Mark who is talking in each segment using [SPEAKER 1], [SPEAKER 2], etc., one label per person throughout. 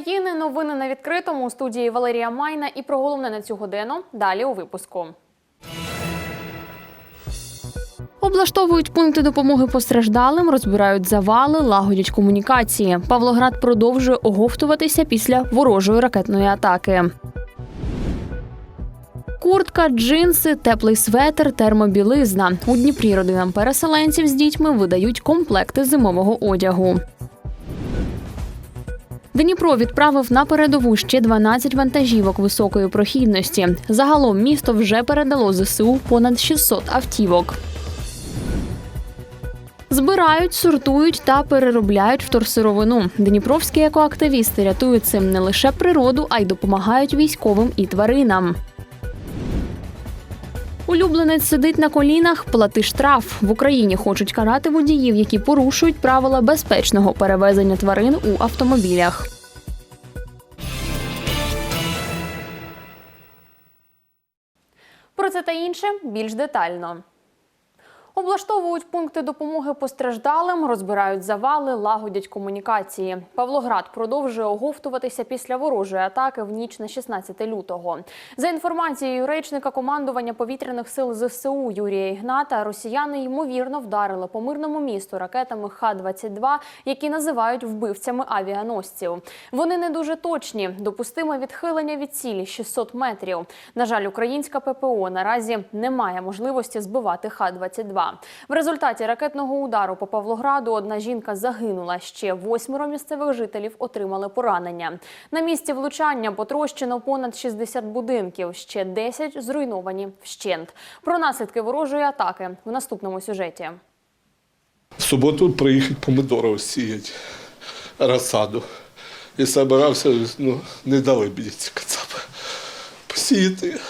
[SPEAKER 1] України. Новини на відкритому у студії Валерія Майна і про головне на цю годину. Далі у випуску. Облаштовують пункти допомоги постраждалим, розбирають завали, лагодять комунікації. Павлоград продовжує оговтуватися після ворожої ракетної атаки. Куртка, джинси, теплий светр, термобілизна. У Дніпрі родинам переселенців з дітьми видають комплекти зимового одягу. Дніпро відправив на передову ще 12 вантажівок високої прохідності. Загалом місто вже передало ЗСУ понад 600 автівок. Збирають, сортують та переробляють вторсировину. Дніпровські екоактивісти рятують цим не лише природу, а й допомагають військовим і тваринам. Улюбленець сидить на колінах, плати штраф. В Україні хочуть карати водіїв, які порушують правила безпечного перевезення тварин у автомобілях. Про це та інше більш детально. Облаштовують пункти допомоги постраждалим, розбирають завали, лагодять комунікації. Павлоград продовжує оговтуватися після ворожої атаки в ніч на 16 лютого. За інформацією речника командування повітряних сил ЗСУ Юрія Ігната, росіяни ймовірно вдарили по мирному місту ракетами Х-22, які називають вбивцями авіаносців. Вони не дуже точні. Допустиме відхилення від цілі 600 метрів. На жаль, українська ППО наразі не має можливості збивати Х-22. В результаті ракетного удару по Павлограду одна жінка загинула. Ще восьмеро місцевих жителів отримали поранення. На місці влучання потрощено понад 60 будинків. Ще 10 зруйновані вщент. Про наслідки ворожої атаки в наступному сюжеті.
[SPEAKER 2] В суботу приїхати помидори сіяти, розсаду. І собирався, ну, не дали мені кацапи посіяти.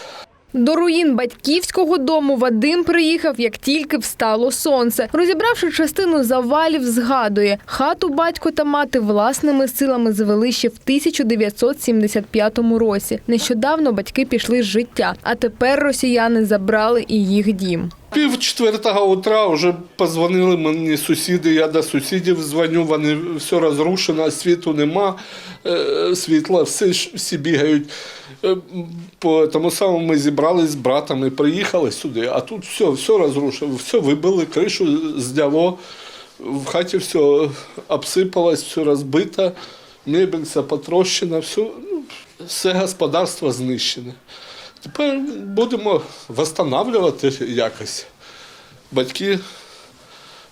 [SPEAKER 3] До руїн батьківського дому Вадим приїхав, як тільки встало сонце. Розібравши частину завалів, згадує, хату батько та мати власними силами звели ще в 1975 році. Нещодавно батьки пішли з життя, а тепер росіяни забрали і їх дім.
[SPEAKER 2] Пів четвертого утра вже позвонили мені сусіди, я до сусідів дзвоню, вони все розрушено, світу нема, е, світла, все, ж- всі бігають. Е, По тому самому ми зібрались з братом і приїхали сюди, а тут все, все розрушено, все вибили, кришу зняло, в хаті все обсипалось, все розбито, мебель вся потрощена, все, ну, все господарство знищене. Тепер будемо встановлювати якось. Батьки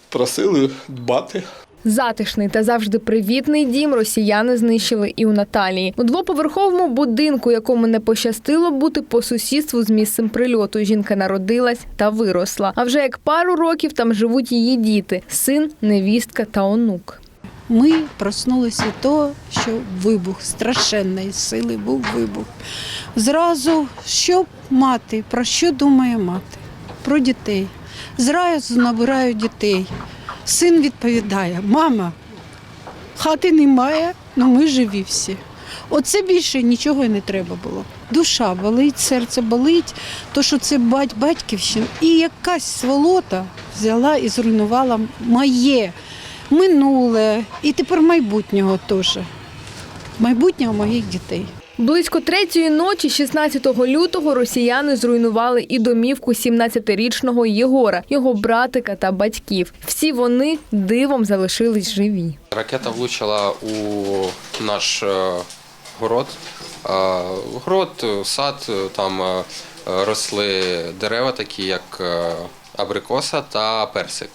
[SPEAKER 2] просили дбати.
[SPEAKER 3] Затишний та завжди привітний дім росіяни знищили і у Наталії. У двоповерховому будинку, якому не пощастило бути по сусідству з місцем прильоту. Жінка народилась та виросла. А вже як пару років там живуть її діти: син, невістка та онук.
[SPEAKER 4] Ми проснулися того, що вибух страшенної сили був вибух. Зразу що мати, про що думає мати? Про дітей. Зразу набираю дітей. Син відповідає: мама, хати немає, але ми живі всі. Оце більше нічого й не треба було. Душа болить, серце болить, то що це бать батьківщина. І якась сволота взяла і зруйнувала моє минуле і тепер майбутнього теж. Майбутнього моїх дітей.
[SPEAKER 3] Близько третьої ночі, 16 лютого, росіяни зруйнували і домівку 17-річного Єгора, його братика та батьків. Всі вони дивом залишились живі.
[SPEAKER 5] Ракета влучила у наш е, город. Е, Город, сад, там е, росли дерева, такі як абрикоса та персик.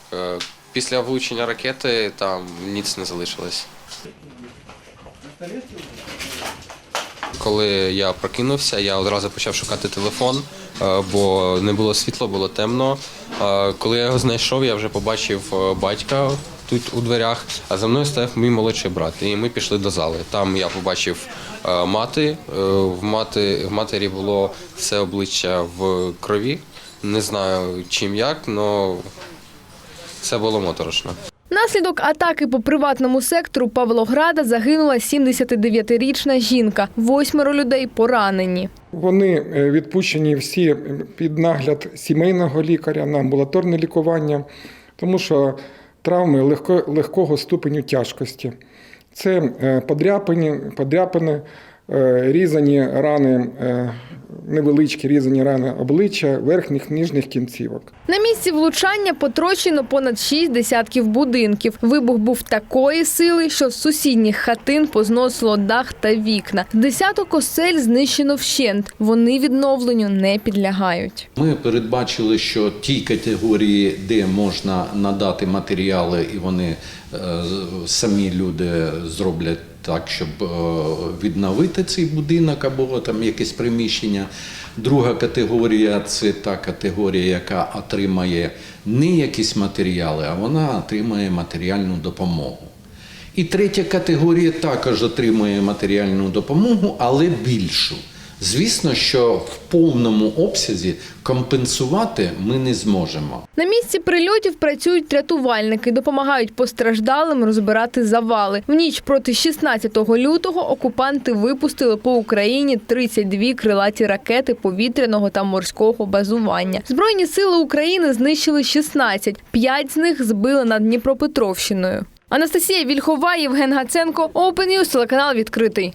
[SPEAKER 5] Після влучення ракети там ніц не залишилось. Коли я прокинувся, я одразу почав шукати телефон, е, бо не було світла, було темно. Е, Коли я його знайшов, я вже побачив е, батька тут у дверях, а за мною стояв мій молодший брат. І ми пішли до зали. Там я побачив мати. В мати в матері було все обличчя в крові. Не знаю чим як, але це було моторошно.
[SPEAKER 3] Наслідок атаки по приватному сектору Павлограда загинула 79-річна жінка. Восьмеро людей поранені.
[SPEAKER 6] Вони е, відпущені всі під нагляд сімейного лікаря на амбулаторне лікування, тому що травми легко, легкого ступеню тяжкості. Це е, подряпини, подряпини, різані рани, е, невеличкі різані рани обличчя, верхніх нижніх кінцівок.
[SPEAKER 3] На місці влучання потрощено понад шість десятків будинків. Вибух був такої сили, що з сусідніх хатин позносило дах та вікна. Десяток осель знищено вщент. Вони відновленню не підлягають.
[SPEAKER 7] Ми передбачили, що ті категорії, де можна надати матеріали, і вони е, самі люди зроблять так, щоб е, відновити цей будинок або там якесь приміщення. Друга категорія це та категорія, яка отримає не якісь матеріали, а вона отримає матеріальну допомогу. І третя категорія також отримує матеріальну допомогу, але більшу. Звісно, що в повному обсязі компенсувати ми не зможемо.
[SPEAKER 3] На місці прильотів працюють рятувальники, допомагають постраждалим розбирати завали. В ніч проти 16 лютого окупанти випустили по Україні 32 крилаті ракети повітряного та морського базування. Збройні сили України знищили 16, п'ять з них збили над Дніпропетровщиною. Анастасія Вільхова, Євген Гаценко, Open News, телеканал відкритий.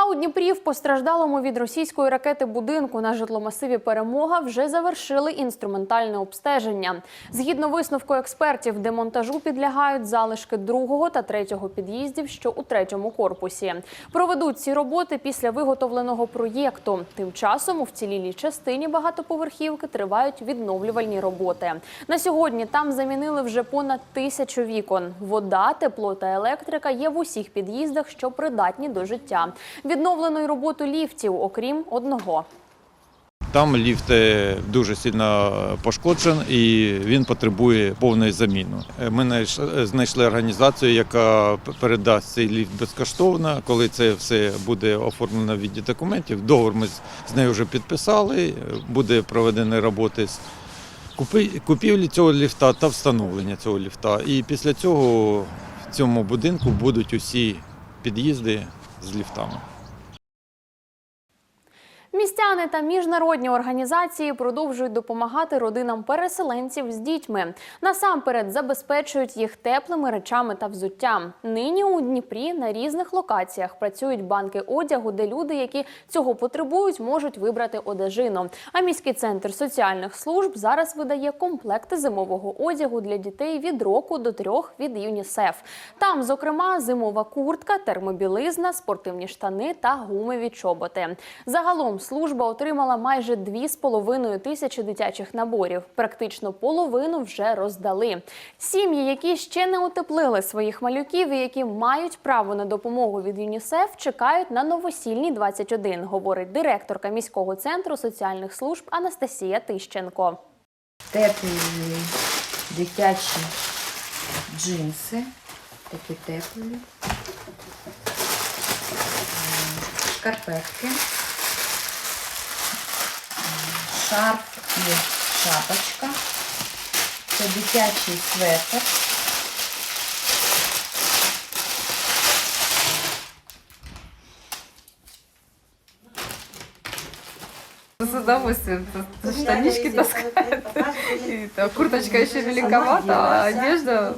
[SPEAKER 1] А у Дніпрі в постраждалому від російської ракети будинку на житломасиві Перемога вже завершили інструментальне обстеження. Згідно висновку експертів, демонтажу підлягають залишки другого та третього під'їздів, що у третьому корпусі. Проведуть ці роботи після виготовленого проєкту. Тим часом у вцілілій частині багатоповерхівки тривають відновлювальні роботи. На сьогодні там замінили вже понад тисячу вікон. Вода, тепло та електрика є в усіх під'їздах, що придатні до життя. Відновлено й роботу ліфтів, окрім одного.
[SPEAKER 8] Там ліфт е, дуже сильно пошкоджений і він потребує повної заміни. Е, Ми знайшли організацію, яка передасть цей ліфт безкоштовно. Коли це все буде оформлено в віді документів, договор ми з- нею вже підписали. е, Буде проведені роботи з купівлі цього ліфта та встановлення цього ліфта. І після цього в цьому будинку будуть усі під'їзди з ліфтами.
[SPEAKER 1] Містяни та міжнародні організації продовжують допомагати родинам переселенців з дітьми. Насамперед забезпечують їх теплими речами та взуттям. Нині у Дніпрі на різних локаціях працюють банки одягу, де люди, які цього потребують, можуть вибрати одежину. А міський центр соціальних служб зараз видає комплекти зимового одягу для дітей від року до трьох від ЮНІСЕФ. Там, зокрема, зимова куртка, термобілизна, спортивні штани та гумові чоботи. Загалом служба отримала майже 2,5 тисячі дитячих наборів. Практично половину вже роздали. Сім'ї, які ще не утеплили своїх малюків і які мають право на допомогу від ЮНІСЕФ, чекають на новосільні 21, говорить директорка міського центру соціальних служб Анастасія Тищенко.
[SPEAKER 9] теплі дитячі джинси, такі теплі, М, шкарпетки, М, шарф і шапочка, це дитячий светр.
[SPEAKER 10] С удовольствием. Штанишки таскают. И то курточка еще великовата, а одежда,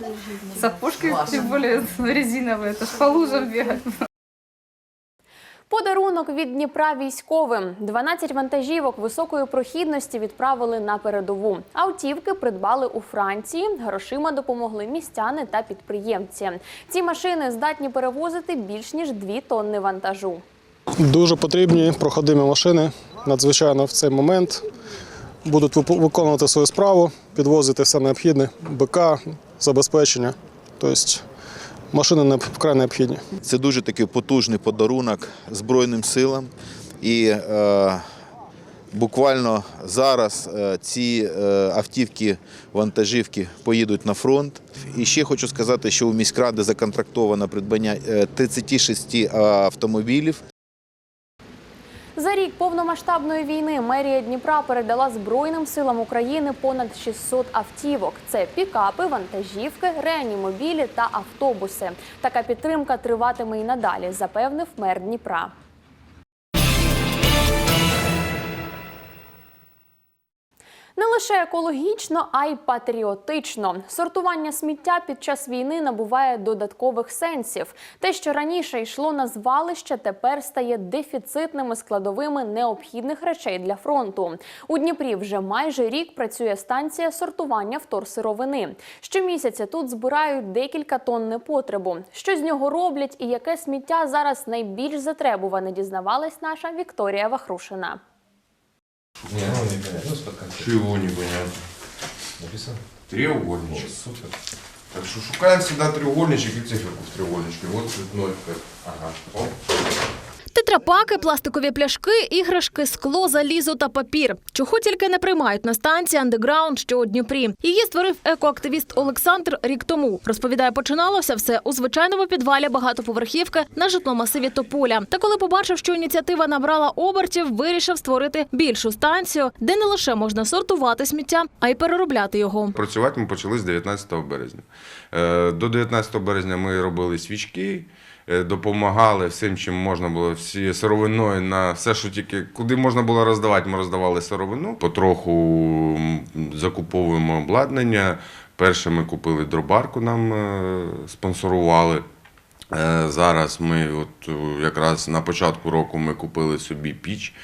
[SPEAKER 10] сапожки, тем более резиновые, это ж по лужам бегать.
[SPEAKER 1] Подарунок від Дніпра військовим. 12 вантажівок високої прохідності відправили на передову. Автівки придбали у Франції. Грошима допомогли містяни та підприємці. Ці машини здатні перевозити більш ніж 2 тонни вантажу.
[SPEAKER 11] Дуже потрібні проходимі машини. Надзвичайно в цей момент будуть виконувати свою справу, підвозити все необхідне, БК, забезпечення. Тобто машини вкрай необхідні.
[SPEAKER 12] Це дуже такий потужний подарунок Збройним силам. І е, буквально зараз е, ці е, автівки, вантажівки поїдуть на фронт. І ще хочу сказати, що у міськради законтрактовано придбання е, 36 автомобілів.
[SPEAKER 1] За рік повномасштабної війни мерія Дніпра передала Збройним силам України понад 600 автівок. Це пікапи, вантажівки, реанімобілі та автобуси. Така підтримка триватиме і надалі, запевнив мер Дніпра. Не лише екологічно, а й патріотично. Сортування сміття під час війни набуває додаткових сенсів. Те, що раніше йшло на звалище, тепер стає дефіцитними складовими необхідних речей для фронту. У Дніпрі вже майже рік працює станція сортування вторсировини. Щомісяця тут збирають декілька тонн непотребу. Що з нього роблять і яке сміття зараз найбільш затребуване, дізнавалась наша Вікторія Вахрушина.
[SPEAKER 13] Не, ну не понятно. Чего не понятно? Написано? Треугольничек. супер. Так что шукаем всегда треугольничек и циферку в треугольничке. Вот цветной. Ага. Оп.
[SPEAKER 14] Тетрапаки, пластикові пляшки, іграшки, скло, залізо та папір. Чого тільки не приймають на станції андеграунд, що у Дніпрі. Її створив екоактивіст Олександр рік тому. Розповідає, починалося все у звичайному підвалі багатоповерхівки на житломасиві Тополя. Та коли побачив, що ініціатива набрала обертів, вирішив створити більшу станцію, де не лише можна сортувати сміття, а й переробляти його.
[SPEAKER 13] Працювати ми почали з 19 березня. Е, До 19 березня ми робили свічки, допомагали всім, чим можна було, всі сировиною на все, що тільки куди можна було роздавати, ми роздавали сировину. Потроху закуповуємо обладнання. Перше ми купили дробарку, нам е, спонсорували. Е, Зараз ми, от е, якраз на початку року, ми купили собі піч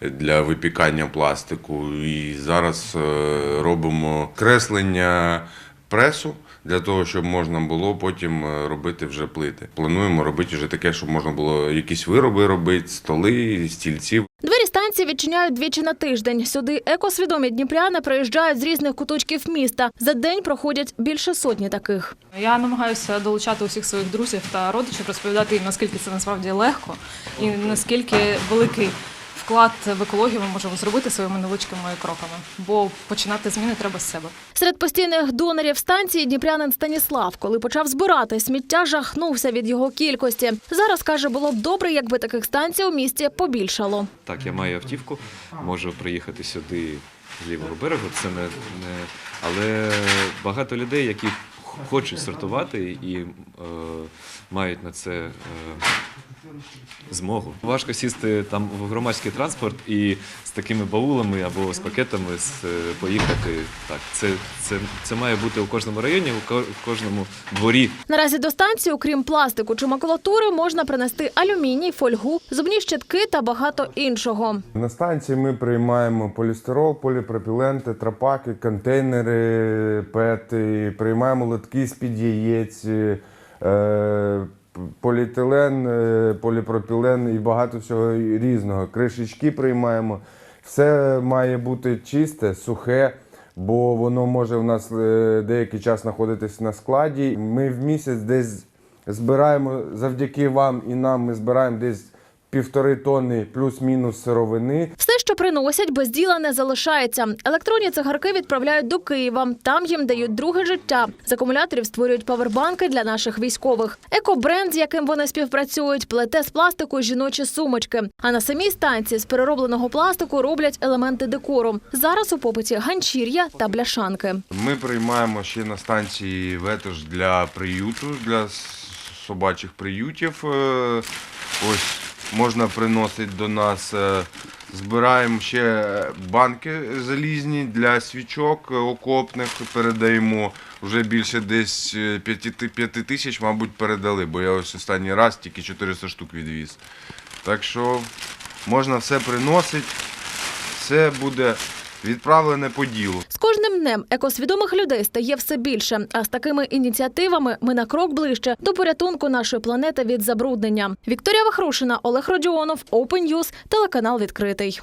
[SPEAKER 13] для випікання пластику. І зараз е, робимо креслення пресу для того, щоб можна було потім е, робити вже плити. Плануємо робити вже таке, щоб можна було якісь вироби робити, столи, стільці.
[SPEAKER 14] Двері станції відчиняють двічі на тиждень. Сюди екосвідомі дніпряни приїжджають з різних куточків міста. За день проходять більше сотні таких.
[SPEAKER 10] Я намагаюся долучати усіх своїх друзів та родичів, розповідати їм, наскільки це насправді легко і наскільки великий вклад в екологію ми можемо зробити своїми невеличкими кроками. Бо починати зміни треба з себе.
[SPEAKER 14] Серед постійних донорів станції дніпрянин Станіслав, коли почав збирати сміття, жахнувся від його кількості. Зараз каже, було б добре, якби таких станцій у місті побільшало.
[SPEAKER 15] Так, я маю автівку, можу приїхати сюди з лівого берегу. Це не, не але багато людей, які хочуть сортувати і е, мають на це е, змогу. Важко сісти там в громадський транспорт і з такими баулами або з пакетами з, е, поїхати. Так, це, це, це має бути у кожному районі, у ко- у кожному дворі.
[SPEAKER 14] Наразі до станції, окрім пластику чи макулатури, можна принести алюміній, фольгу, зубні щитки та багато іншого.
[SPEAKER 13] На станції ми приймаємо полістирол, поліпропілен, тетрапаки, контейнери, пети, приймаємо лотки з-під яєць, е, поліетилен, е, поліпропілен і багато всього різного. Кришечки приймаємо. Все має бути чисте, сухе. Бо воно може в нас е, деякий час знаходитись на складі. Ми в місяць десь збираємо завдяки вам і нам. Ми збираємо десь півтори тонни плюс-мінус сировини.
[SPEAKER 14] Що приносять, без діла не залишається. Електронні цигарки відправляють до Києва. Там їм дають друге життя. З акумуляторів створюють павербанки для наших військових. Екобренд, з яким вони співпрацюють, плете з пластику жіночі сумочки. А на самій станції з переробленого пластику роблять елементи декору. Зараз у попиті ганчір'я та бляшанки.
[SPEAKER 13] Ми приймаємо ще на станції ветож для приюту, для собачих приютів. Е, Ось можна приносити до нас. Е, Збираємо ще банки залізні для свічок е, окопних, передаємо. Вже більше десь е, п'яти ти- п'яти тисяч, мабуть, передали, бо я ось останній раз тільки 400 штук відвіз. Так що можна все приносити, все буде відправлене по ділу.
[SPEAKER 14] З кожним днем екосвідомих людей стає все більше. А з такими ініціативами ми на крок ближче до порятунку нашої планети від забруднення. Вікторія Вахрушина, Олег Родіонов, Open News, телеканал відкритий.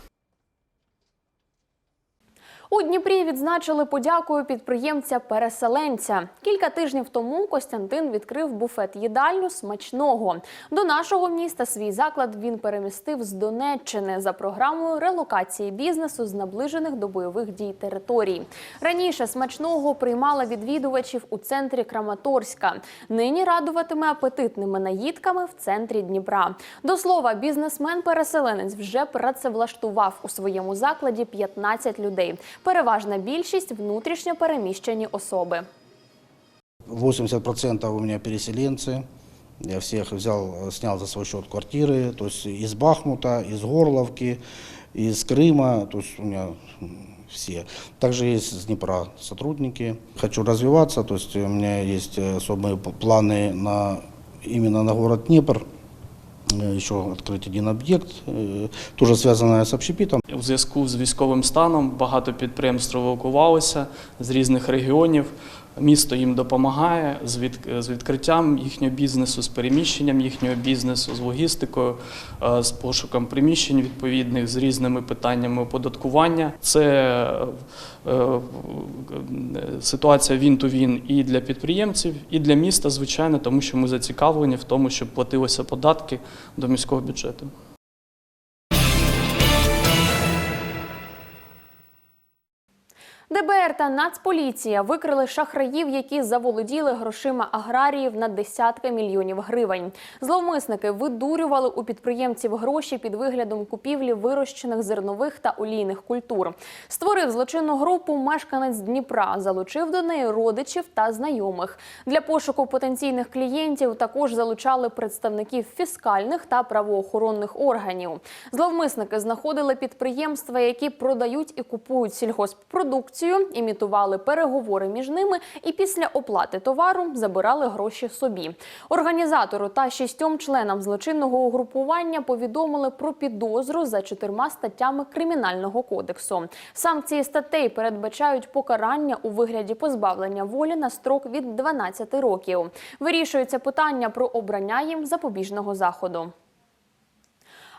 [SPEAKER 1] У Дніпрі відзначили подякою підприємця-переселенця. Кілька тижнів тому Костянтин відкрив буфет їдальню смачного. До нашого міста свій заклад він перемістив з Донеччини за програмою релокації бізнесу з наближених до бойових дій територій. Раніше смачного приймала відвідувачів у центрі Краматорська. Нині радуватиме апетитними наїдками в центрі Дніпра. До слова, бізнесмен-переселенець вже працевлаштував у своєму закладі 15 людей. Переважна більшість внутрішньо переміщені особи.
[SPEAKER 16] 80% у меня переселенцы. Я всех взял, э, снял за свой счет квартиры, то есть из Бахмута, из Горловки, из Крыма. То есть у меня м, все. Также есть с Днепра сотрудники. Хочу развиваться, то есть у меня есть э, особые п- планы на, именно на город Днепр. Э, Еще открыть один объект, э, тоже связанное с общепитом.
[SPEAKER 17] У зв'язку з військовим станом багато підприємств евакувалися з різних регіонів. Місто їм допомагає з, від, з відкриттям їхнього бізнесу, з переміщенням їхнього бізнесу, з логістикою, е, з пошуком приміщень відповідних, з різними питаннями оподаткування. Це е, е, ситуація він то він і для підприємців, і для міста, звичайно, тому що ми зацікавлені в тому, щоб платилися податки до міського бюджету.
[SPEAKER 1] ДБР та Нацполіція викрили шахраїв, які заволоділи грошима аграріїв на десятки мільйонів гривень. Зловмисники видурювали у підприємців гроші під виглядом купівлі вирощених зернових та олійних культур. Створив злочинну групу мешканець Дніпра, залучив до неї родичів та знайомих. Для пошуку потенційних клієнтів також залучали представників фіскальних та правоохоронних органів. Зловмисники знаходили підприємства, які продають і купують сільгосппродукцію, імітували переговори між ними і після оплати товару забирали гроші собі. Організатору та шістьом членам злочинного угрупування повідомили про підозру за чотирма статтями кримінального кодексу. Санкції статей передбачають покарання у вигляді позбавлення волі на строк від 12 років. Вирішується питання про обрання їм запобіжного заходу.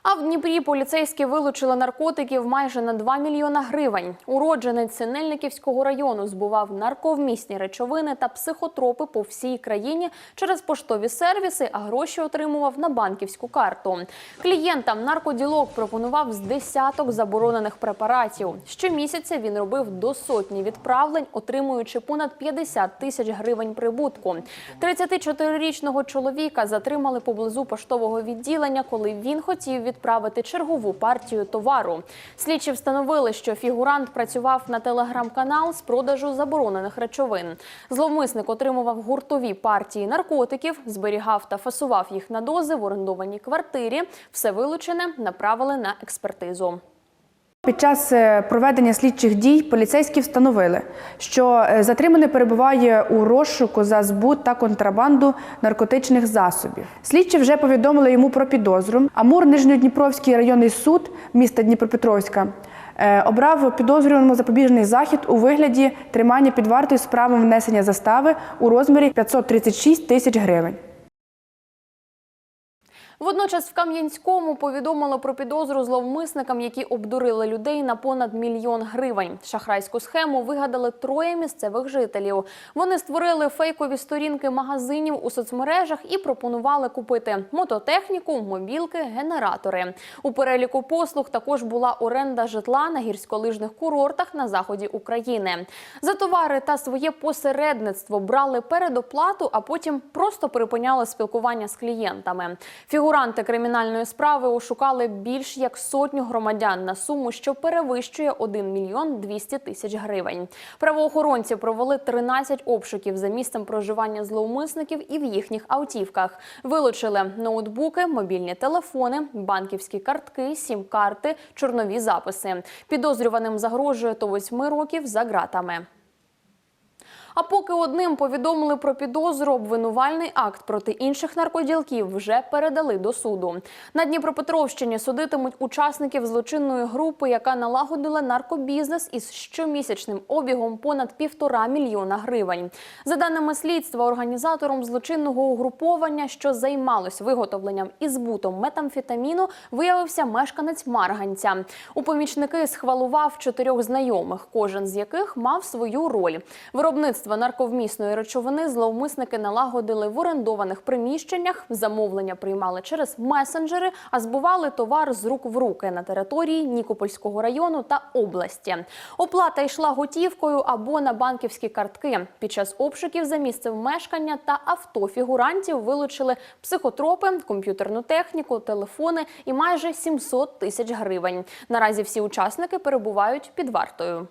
[SPEAKER 1] А в Дніпрі поліцейські вилучили наркотиків майже на 2 мільйона гривень. Уродженець Синельниківського району збував нарковмісні речовини та психотропи по всій країні через поштові сервіси, а гроші отримував на банківську карту. Клієнтам наркоділок пропонував з десяток заборонених препаратів. Щомісяця він робив до сотні відправлень, отримуючи понад 50 тисяч гривень прибутку. 34-річного чоловіка затримали поблизу поштового відділення, коли він хотів відправити чергову партію товару. Слідчі встановили, що фігурант працював на телеграм-канал з продажу заборонених речовин. Зловмисник отримував гуртові партії наркотиків, зберігав та фасував їх на дози в орендованій квартирі. Все вилучене направили на експертизу.
[SPEAKER 18] Під час е, проведення слідчих дій поліцейські встановили, що е, затриманий перебуває у розшуку за збут та контрабанду наркотичних засобів. Слідчі вже повідомили йому про підозру. Амур Нижньодніпровський районний суд міста Дніпропетровська е, обрав підозрюваному запобіжний захід у вигляді тримання під вартою з правом внесення застави у розмірі 536 тисяч гривень.
[SPEAKER 1] Водночас в Кам'янському повідомили про підозру зловмисникам, які обдурили людей на понад мільйон гривень. Шахрайську схему вигадали троє місцевих жителів. Вони створили фейкові сторінки магазинів у соцмережах і пропонували купити мототехніку, мобілки, генератори. У переліку послуг також була оренда житла на гірськолижних курортах на заході України. За товари та своє посередництво брали передоплату, а потім просто припиняли спілкування з клієнтами. Фігуранти кримінальної справи ошукали більш як сотню громадян на суму, що перевищує 1 мільйон 200 тисяч гривень. Правоохоронці провели 13 обшуків за місцем проживання зловмисників і в їхніх автівках. Вилучили ноутбуки, мобільні телефони, банківські картки, сім-карти, чорнові записи. Підозрюваним загрожує до 8 років за ґратами. А поки одним повідомили про підозру, обвинувальний акт проти інших наркоділків вже передали до суду. На Дніпропетровщині судитимуть учасників злочинної групи, яка налагодила наркобізнес із щомісячним обігом понад півтора мільйона гривень. За даними слідства, організатором злочинного угруповання, що займалось виготовленням і збутом метамфетаміну, виявився мешканець Марганця. У помічники схвалував чотирьох знайомих, кожен з яких мав свою роль. Виробництво нарковмісної речовини зловмисники налагодили в орендованих приміщеннях, замовлення приймали через месенджери, а збували товар з рук в руки на території Нікопольського району та області. Оплата йшла готівкою або на банківські картки. Під час обшуків за місцем мешкання та авто фігурантів вилучили психотропи, комп'ютерну техніку, телефони і майже 700 тисяч гривень. Наразі всі учасники перебувають під вартою.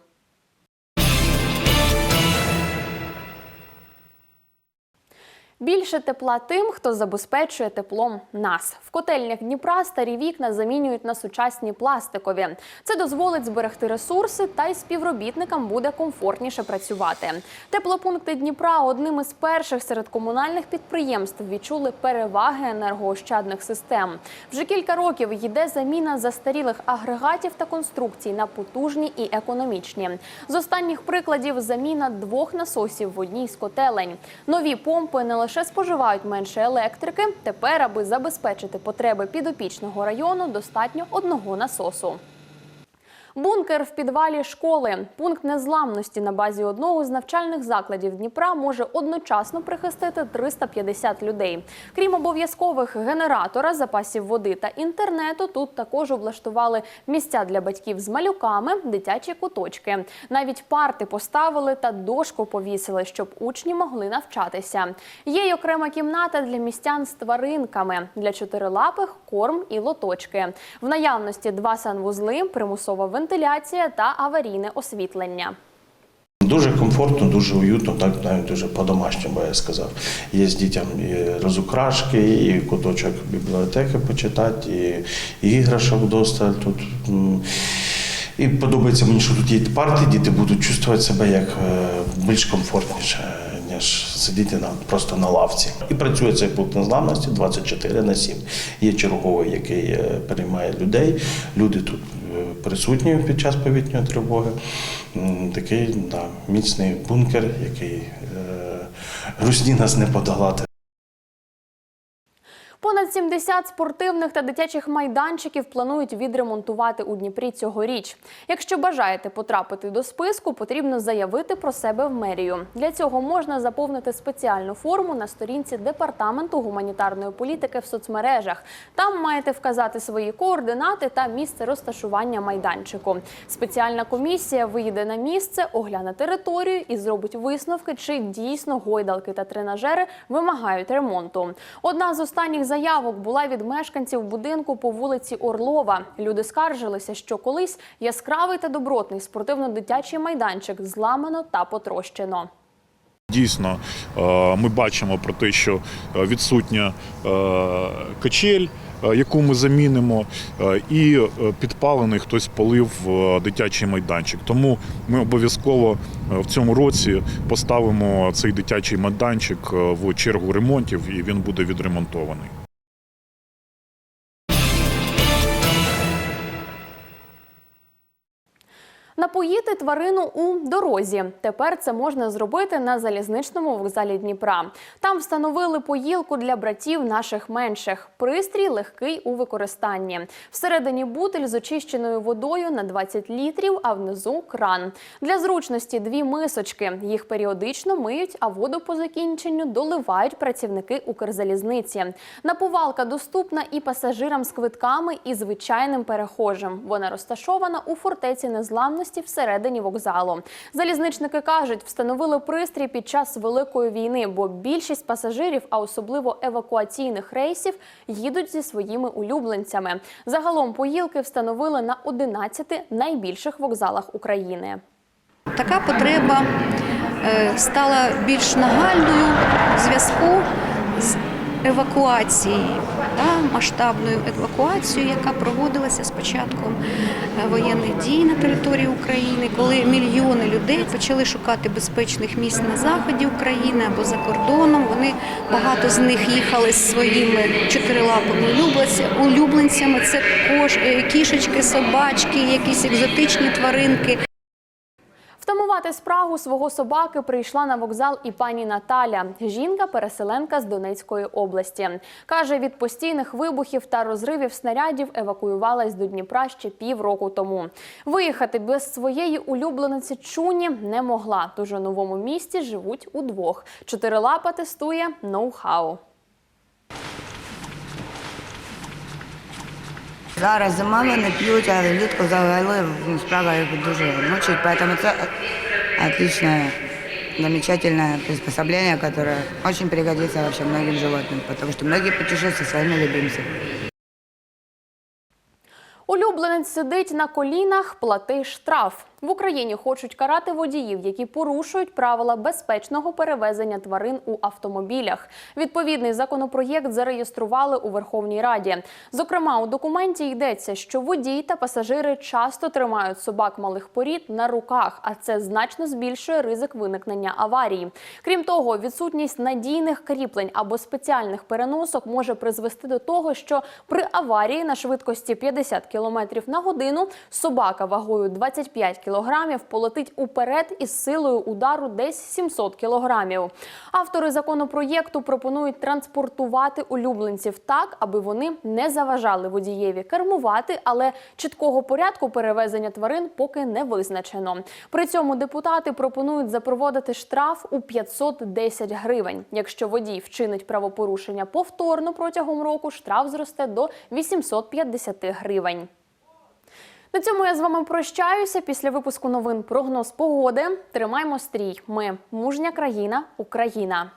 [SPEAKER 1] Більше тепла тим, хто забезпечує теплом нас. В котельнях Дніпра старі вікна замінюють на сучасні пластикові. Це дозволить зберегти ресурси, та й співробітникам буде комфортніше працювати. Теплопункти Дніпра одним із перших серед комунальних підприємств відчули переваги енергоощадних систем. Вже кілька років йде заміна застарілих агрегатів та конструкцій на потужні і економічні. З останніх прикладів заміна двох насосів в одній з котелень. Нові помпи не лише споживають менше електрики. Тепер, аби забезпечити потреби підопічного району, достатньо одного насосу. Бункер в підвалі школи. Пункт незламності на базі одного з навчальних закладів Дніпра може одночасно прихистити 350 людей. Крім обов'язкових генератора, запасів води та інтернету, тут також облаштували місця для батьків з малюками, дитячі куточки. Навіть парти поставили та дошку повісили, щоб учні могли навчатися. Є й окрема кімната для містян з тваринками для чотирилапих корм і лоточки. В наявності два санвузли, примусова вентиляція та аварійне освітлення.
[SPEAKER 19] Дуже комфортно, дуже уютно, так навіть дуже по-домашньому, я сказав. Є з дітям і розукрашки, і куточок бібліотеки почитати, і іграшок досталь тут. І подобається мені, що тут є парти, діти будуть чувствувати себе як е, більш комфортніше, ніж сидіти на, просто на лавці. І працює цей пункт незламності 24 на 7. Є черговий, який е, приймає людей. Люди тут присутні під час повітньої тривоги. Такий да, міцний бункер, який е, русні нас не подолати.
[SPEAKER 1] Понад 70 спортивних та дитячих майданчиків планують відремонтувати у Дніпрі цьогоріч. Якщо бажаєте потрапити до списку, потрібно заявити про себе в мерію. Для цього можна заповнити спеціальну форму на сторінці департаменту гуманітарної політики в соцмережах. Там маєте вказати свої координати та місце розташування майданчику. Спеціальна комісія виїде на місце, огляне територію і зробить висновки, чи дійсно гойдалки та тренажери вимагають ремонту. Одна з останніх заявок була від мешканців будинку по вулиці Орлова. Люди скаржилися, що колись яскравий та добротний спортивно-дитячий майданчик зламано та потрощено.
[SPEAKER 20] Дійсно, е, ми бачимо про те, що е, відсутня е, качель, яку ми замінимо, і підпалений хтось полив е, дитячий майданчик. Тому ми обов'язково в цьому році поставимо цей дитячий майданчик в чергу ремонтів, і він буде відремонтований.
[SPEAKER 1] Напоїти тварину у дорозі. Тепер це можна зробити на залізничному вокзалі Дніпра. Там встановили поїлку для братів наших менших. Пристрій легкий у використанні. Всередині бутиль з очищеною водою на 20 літрів, а внизу кран. Для зручності дві мисочки. Їх періодично миють, а воду по закінченню доливають працівники Укрзалізниці. Напувалка доступна і пасажирам з квитками, і звичайним перехожим. Вона розташована у фортеці незламності всередині вокзалу. Залізничники кажуть, встановили пристрій під час великої війни, бо більшість пасажирів, а особливо евакуаційних рейсів, їдуть зі своїми улюбленцями. Загалом поїлки встановили на 11 найбільших вокзалах України.
[SPEAKER 21] Така потреба е, стала більш нагальною в зв'язку з евакуацією, да, масштабною евакуацією, яка проводилася з початком е, воєнних дій на території України, коли мільйони людей почали шукати безпечних місць на заході України або за кордоном. Вони багато з них їхали з своїми чотирилапими улюбленця- улюбленцями. Це е, кішечки, собачки, якісь екзотичні тваринки.
[SPEAKER 1] Втамувати спрагу свого собаки прийшла на вокзал і пані Наталя. Жінка-переселенка з Донецької області. Каже, від постійних вибухів та розривів снарядів евакуювалась до Дніпра ще півроку тому. Виїхати без своєї улюблениці чуні не могла, тож у новому місті живуть удвох. Чотирилапа тестує ноу-хау.
[SPEAKER 22] Зараз зима вони п'ють, а влітку взагалі ну, справа їх дуже мучить, поэтому це отличное, замечательное приспособление, которое очень пригодится вообще многим животным, потому что многие путешествуют своими любимцами.
[SPEAKER 1] Улюбленець сидить на колінах, плати штраф. В Україні хочуть карати водіїв, які порушують правила безпечного перевезення тварин у автомобілях. Відповідний законопроєкт зареєстрували у Верховній Раді. Зокрема, у документі йдеться, що водій та пасажири часто тримають собак малих порід на руках, а це значно збільшує ризик виникнення аварії. Крім того, відсутність надійних кріплень або спеціальних переносок може призвести до того, що при аварії на швидкості 50 км на годину собака вагою 25 кг полетить уперед із силою удару десь 700 кг. Автори законопроєкту пропонують транспортувати улюбленців так, аби вони не заважали водієві кермувати, але чіткого порядку перевезення тварин поки не визначено. При цьому депутати пропонують запровадити штраф у 510 гривень. Якщо водій вчинить правопорушення повторно протягом року, штраф зросте до 850 гривень. На цьому я з вами прощаюся. Після випуску новин прогноз погоди. Тримаймо стрій. Ми мужня країна, Україна.